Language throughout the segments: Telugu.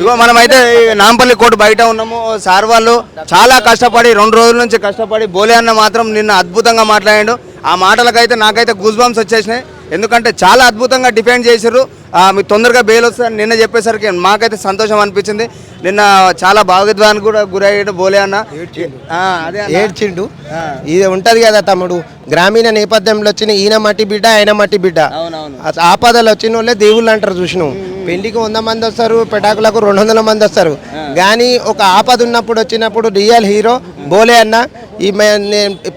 ఇగో మనమైతే ఈ నాంపల్లి కోర్టు బయట ఉన్నాము. సార్ వాళ్ళు చాలా కష్టపడి రెండు రోజుల నుంచి కష్టపడి బోలే అన్న మాత్రం నిన్న అద్భుతంగా మాట్లాడాడు. ఆ మాటలకైతే నాకైతే గూస్ బంప్స్ వచ్చేసినాయి. ఎందుకంటే చాలా అద్భుతంగా డిఫెండ్ చేశారు ఆ, మీకు తొందరగా బెయిల్ వస్తుందని నిన్న చెప్పేసరికి మాకైతే సంతోషం అనిపించింది. నిన్న చాలా భావోద్వానికి కూడా గురయ్యాడు బోలే అన్న. ఆ, అదే అన్న. ఏడ్చిండు. ఇది ఉంటది కదా తమ్ముడు. గ్రామీణ నేపథ్యంలో వచ్చిన ఈయన మట్టి బిడ్డ ఆయన మట్టి బిడ్డ. ఆపదలు వచ్చిన వాళ్ళే దేవుళ్ళు అంటారు చూసినావు. పెళ్ళికి వంద మంది వస్తారు పెటాకులకు రెండు వందల మంది వస్తారు. కానీ ఒక ఆపద ఉన్నప్పుడు వచ్చినప్పుడు రియల్ హీరో బోలే అన్న. ఈ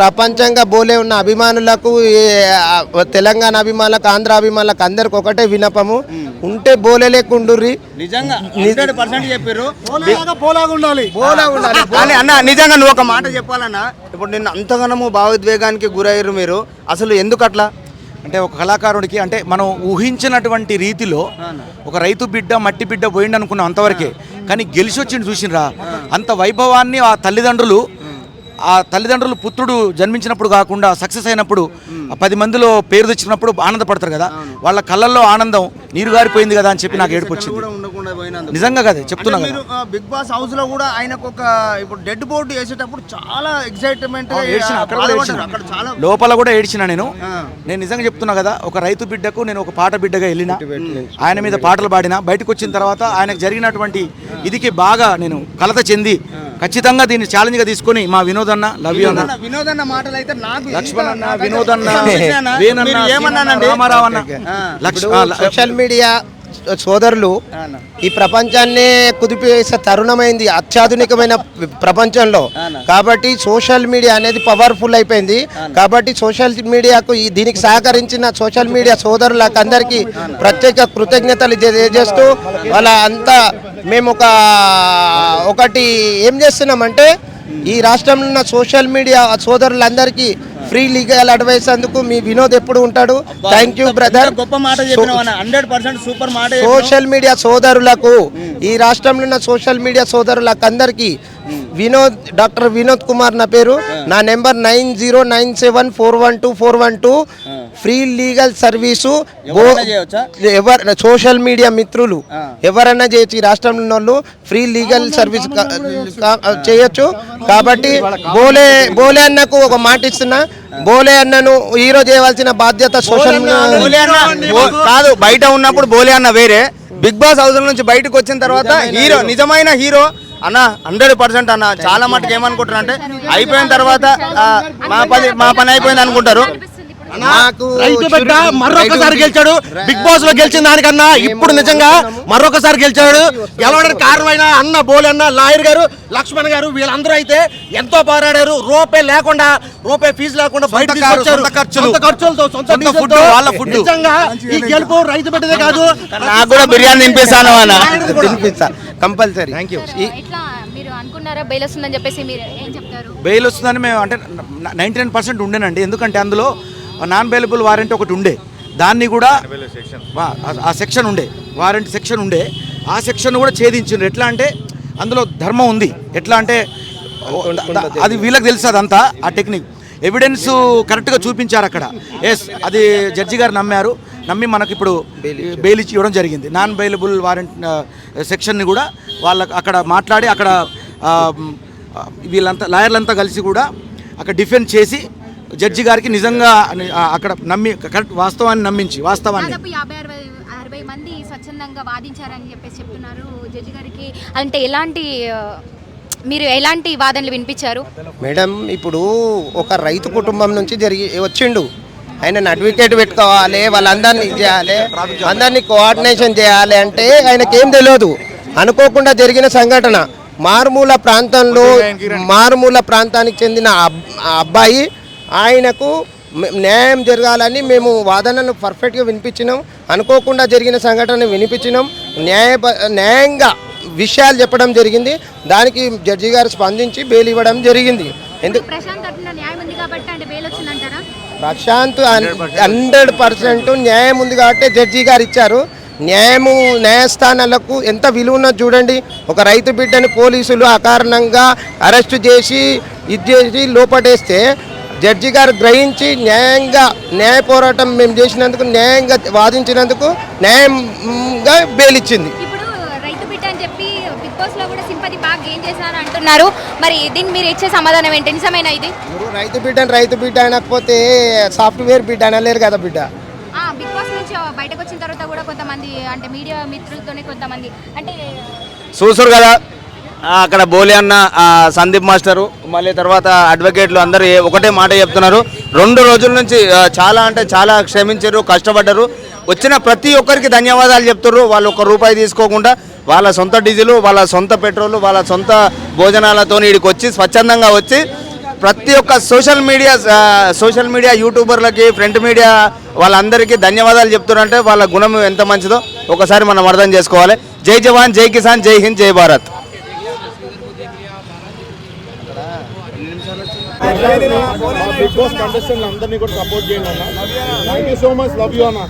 ప్రపంచంగా బోలే ఉన్న అభిమానులకు తెలంగాణ అభిమానులకు ఆంధ్ర అభిమానులకు అందరికి ఒకటే వినపము ఉంటే బోలే లేకుండుర్రి. నిజంగా చెప్పారు అన్న నిజంగా నువ్వు ఒక మాట చెప్పాలన్నా. ఇప్పుడు నిన్న అంతగానము భావోద్వేగానికి గురయ్యారు మీరు. అసలు ఎందుకు అట్లా అంటే ఒక కళాకారుడికి అంటే మనం ఊహించినటువంటి రీతిలో ఒక రైతు బిడ్డ మట్టి బిడ్డ పోయిండు అనుకున్నాం అంతవరకే. కానీ గెలిచి వచ్చిండు చూసినరా? అంత వైభవాన్ని ఆ తల్లిదండ్రులు ఆ తల్లిదండ్రులు పుత్రుడు జన్మించినప్పుడు కాకుండా సక్సెస్ అయినప్పుడు పది మందిలో పేరు తెచ్చినప్పుడు ఆనందపడతారు కదా? వాళ్ళ కళ్ళల్లో ఆనందం నీరు గారిపోయింది కదా అని చెప్పి నాకు ఏడుపు వచ్చింది. నిజంగా కదా చెప్తున్నా మీరు బిగ్ బాస్ హౌస్లో కూడా ఆయనకు ఒక ఇప్పుడు డెడ్ బోర్డు వేసేటప్పుడు చాలా ఎక్సైట్మెంట్ లోపల కూడా ఏడ్చిన నేను. నేను నిజంగా చెప్తున్నా కదా ఒక రైతు బిడ్డకు నేను ఒక పాట బిడ్డగా వెళ్ళిన ఆయన మీద పాటలు పాడిన బయటకు వచ్చిన తర్వాత ఆయనకు జరిగినటువంటి ఇదికి బాగా నేను కలత చెంది ఖచ్చితంగా దీన్ని ఛాలెంజ్గా తీసుకొని మా వినోదన్న లవ్ యూ అన్న వినోదన్న- వినోదన్న మాటలు అయితే నాకు లక్ష్మణ్ అన్న? వేణన్న రామారావు అన్న సోషల్ మీడియా సోదరులు. ఈ ప్రపంచాన్నే కుదిపేసే తరుణమైంది అత్యాధునికమైన ప్రపంచంలో. కాబట్టి సోషల్ మీడియా అనేది పవర్ఫుల్ అయిపోయింది. కాబట్టి సోషల్ మీడియాకు ఈ దీనికి సహకరించిన సోషల్ మీడియా సోదరులకు అందరికీ ప్రత్యేక కృతజ్ఞతలు తెలియజేస్తూ వాళ్ళ అంతా మేము ఒక ఒకటి ఏం చేస్తున్నామంటే ఈ రాష్ట్రంలో ఉన్న సోషల్ మీడియా సోదరులందరికీ ఫ్రీ లీగల్ అడ్వైస్ అందుకు మీ వినోద్ ఎప్పుడు ఉంటాడు? థ్యాంక్ యూ బ్రదర్ గొప్ప మాట హండ్రెడ్ పర్సెంట్ సూపర్ మాట. సోషల్ మీడియా సోదరులకు ఈ రాష్ట్రంలో ఉన్న సోషల్ మీడియా సోదరులకు అందరికీ వినోద్ డాక్టర్ వినోద్ కుమార్ నా పేరు. నా number nine zero nine seven four one two four one two. Free legal service? ఎవరు సోషల్ మీడియా మిత్రులు. ఎవరైనా చేయొచ్చు. ఈ రాష్ట్రంలో ఉన్న వాళ్ళు ఫ్రీ లీగల్ సర్వీస్ చేయొచ్చు. కాబట్టి బోలే బోలే అన్నకు ఒక మాట ఇస్తున్నా. బోలే అన్నను హీరో చేయవలసిన బాధ్యత సోషల్ కాదు బయట ఉన్నప్పుడు బోలే అన్న వేరే. బిగ్ బాస్ హౌస్ నుంచి బయటకు వచ్చిన తర్వాత హీరో. నిజమైన హీరో అన్న హండ్రెడ్ పర్సెంట్ అన్న చాలా మటుకు ఏమనుకుంటారు అంటే అయిపోయిన తర్వాత ఆ, మా పని మా పని అయిపోయింది అనుకుంటారు. నాకు రైతు బిడ్డ మరొకసారి గెలిచాడు. బిగ్ బాస్లో గెలిచిన దానికన్నా ఇప్పుడు నిజంగా మరొకసారి గెలిచాడు. గెలవడానికి కారణమైన అన్న బోలి అన్న లాయర్ గారు లక్ష్మణ్ గారు వీళ్ళందరూ అయితే ఎంతో పోరాడారు. రూపాయి లేకుండా రూపాయి ఫీజు లేకుండా బయట ఖర్చులతో సొంత. ఫుడ్, వాళ్ళ ఫుడ్. నిజంగా ఈ గెలుపు రైతు బిడ్డదే కాదు. నాకు కూడా బిర్యానీ తినిపిస్తాను అన్న. కంపల్సరీ. థ్యాంక్ యూ మీరు అనుకున్నారా బెయిల్ వస్తుందని చెప్పేసి మీరు ఏం చెప్తారు? బెయిల్ వస్తుందని మేము అంటే నైంటీ నైన్ పర్సెంట్ ఉండేనండి. ఎందుకంటే అందులో నాన్ బెయిలబుల్ వారెంట్ ఒకటి ఉండే. దాన్ని కూడా ఆ- ఆ సెక్షన్ ఉండే. వారెంట్ సెక్షన్ ఉండే. ఆ సెక్షన్ కూడా ఛేదించిండ్రు. ఎట్లా అంటే అందులో ధర్మం ఉంది. ఎట్లా అంటే అది వీళ్ళకి తెలుసు అదంతా ఆ టెక్నిక్ ఎవిడెన్స్ కరెక్ట్గా చూపించారు అక్కడ. ఎస్ అది జడ్జి గారు నమ్మారు. నమ్మి మనకి ఇప్పుడు బెయిల్ ఇచ్చి ఇవ్వడం జరిగింది. నాన్ బెయిలబుల్ వారెంట్ సెక్షన్ని కూడా వాళ్ళకి అక్కడ మాట్లాడి అక్కడ వీళ్ళంతా లాయర్లంతా కలిసి కూడా అక్కడ డిఫెండ్ చేసి జడ్జి గారికి నిజంగా అక్కడ నమ్మి కరెక్ట్ వాస్తవాన్ని నమ్మించి వాస్తవాన్ని. అరవై అరవై మంది స్వచ్ఛందంగా వాదించారని చెప్పేసి చెప్తున్నారు జడ్జి గారికి. అంటే ఎలాంటి మీరు ఎలాంటి వాదనలు వినిపించారు? మేడం ఇప్పుడు ఒక రైతు కుటుంబం నుంచి జరిగి వచ్చిండు. ఆయన అడ్వకేట్ పెట్టుకోవాలి వాళ్ళందరినీ చేయాలి అందరినీ కోఆర్డినేషన్ చేయాలి అంటే ఆయనకి ఏం తెలియదు. అనుకోకుండా జరిగిన సంఘటన. మారుమూల ప్రాంతంలో మారుమూల ప్రాంతానికి చెందిన అబ్- ఆ అబ్బాయి ఆయనకు న్యాయం జరగాలని మేము వాదనను పర్ఫెక్ట్గా వినిపించినాం. అనుకోకుండా జరిగిన సంఘటన వినిపించినాం. న్యాయ న్యాయంగా విషయాలు చెప్పడం జరిగింది. దానికి జడ్జి గారు స్పందించి బెయిల్ ఇవ్వడం జరిగింది. ఎందుకు ప్రశాంత్ హండ్రెడ్ పర్సెంట్ న్యాయం ఉంది కాబట్టి జడ్జి గారు ఇచ్చారు. న్యాయము న్యాయస్థానాలకు ఎంత విలువ ఉన్నది చూడండి. ఒక రైతు బిడ్డని పోలీసులు అకారణంగా అరెస్ట్ చేసి ఇది చేసి లోపటేస్తే జడ్జి గారు గ్రహించి న్యాయంగా న్యాయ పోరాటం మేము చేసినందుకు న్యాయంగా వాదించినందుకు న్యాయంగా బెయిల్ ఇచ్చింది ఇప్పుడు రైతు బిడ్డ అని చెప్పి బిగ్ బాస్లో కూడా సింపతి బాగా గెయిన్ చేశాను అంటున్నారు. మరి దీనికి మీరు ఇచ్చే సమాధానం ఏంటి? నిజమైన ఇది? రైతు బిడ్డ రైతు బిడ్డ అనకపోతే సాఫ్ట్వేర్ బిడ్డ అనలేరు కదా బిడ్డ. ఆ, బిగ్ బాస్ నుంచి బయటకు వచ్చిన తర్వాత కూడా కొంతమంది అంటే మీడియా మిత్రులతోనే కొంతమంది అంటే చూసురు కదా. అక్కడ బోలి అన్న సందీప్ మాస్టరు మళ్ళీ తర్వాత అడ్వకేట్లు అందరూ ఒకటే మాట చెప్తున్నారు. రెండు రోజుల నుంచి చాలా అంటే చాలా క్షమించారు కష్టపడ్డారు. వచ్చిన ప్రతి ఒక్కరికి ధన్యవాదాలు చెప్తున్నారు వాళ్ళు ఒక రూపాయి తీసుకోకుండా వాళ్ళ సొంత డీజిల్ వాళ్ళ సొంత పెట్రోల్ వాళ్ళ సొంత భోజనాలతో ఇక్కడికి వచ్చి స్వచ్ఛందంగా వచ్చి ప్రతి ఒక్క సోషల్ మీడియా సోషల్ మీడియా యూట్యూబర్లకి ఫ్రంట్ మీడియా వాళ్ళందరికీ ధన్యవాదాలు చెప్తున్నారంటే వాళ్ళ గుణం ఎంత మంచిదో ఒకసారి మనం అర్థం చేసుకోవాలి. జై జవాన్ జై కిసాన్ జై హింద్ జై భారత్. బిగ్ బాస్ కంటెస్టెంట్ అందరినీ కూడా సపోర్ట్ చేయండి అన్న thank you so much love you అన్న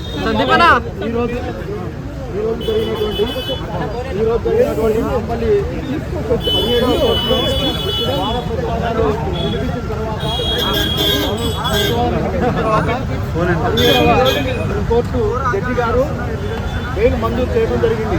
ఈ రోజు ఈ రోజు జరిగినటువంటి ఈ రోజు జరిగినటువంటి మళ్ళీ పదిహేడవ కోర్టులో వాద ప్రతివాదాలు వినిపించిన తర్వాత పదిహేడవ కోర్టు జడ్జి గారు బెయిల్ మంజూరు చేయడం జరిగింది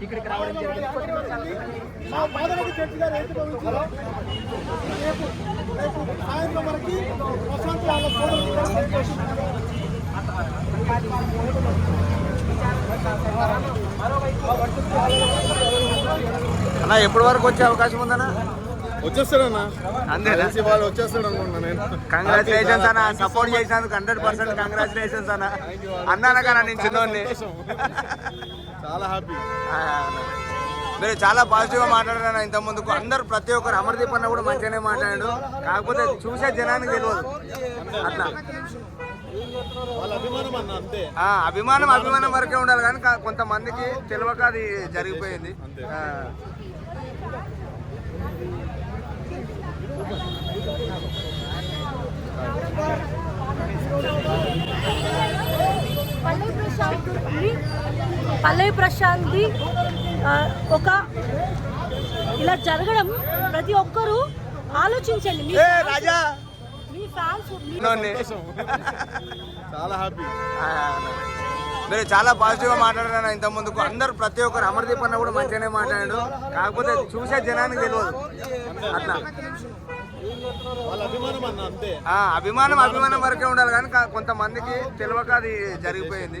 దీనికి మా బాధలకు జడ్జి గారు ఏకీభవించారు. రేపు రేపు సాయంత్రం వరకు ప్రశాంత్ వాళ్ళ. అన్న ఎప్పటి వరకు వచ్చే అవకాశం ఉందన్న వచ్చేస్తాడన్నా అంతేనా? వాళ్ళు వచ్చేస్తాడు అనుకుంటున్నా నేను. కంగ్రాచులేషన్స్ అన్న. సపోర్ట్ చేసినందుకు హండ్రెడ్ పర్సెంట్ కంగ్రాచులేషన్స్ అన్న. అన్నాను కదా నేను చిన్నోడిని. చాలా హ్యాపీ మీరు చాలా పాజిటివ్గా మాట్లాడారు ఇంత ముందుకు. అందరు ప్రతి ఒక్కరు అమర్దీప్ అన్న కూడా మంచిగానే మాట్లాడాడు. కాకపోతే చూసే జనానికి తెలియదు. అట్లా. అభిమానం అన్న అంతే. ఆ, అభిమానం అభిమానం వరకే ఉండాలి కానీ కొంతమందికి తెలియక అది జరిగిపోయింది ఆ. పల్లవి ప్రశాంత్ పల్లవి ప్రశాంత్ది ఆ, ఒక ఇలా జరగడం ప్రతి ఒక్కరూ ఆలోచించండి. మీ ఫ్యాన్స్. చాలా హ్యాపీ మీరు చాలా పాజిటివ్గా మాట్లాడారు ఇంత ముందుకు. అందరు ప్రతి ఒక్కరు అమర్దీప్ అన్న కూడా మంచిగానే మాట్లాడాడు. కాకపోతే చూసే జనానికి తెలియదు. అట్లా. వాళ్ళ అభిమానం అభిమానం అభిమానం వరకే ఉండాలి కానీ కొంతమందికి తెలియక అది జరిగిపోయింది.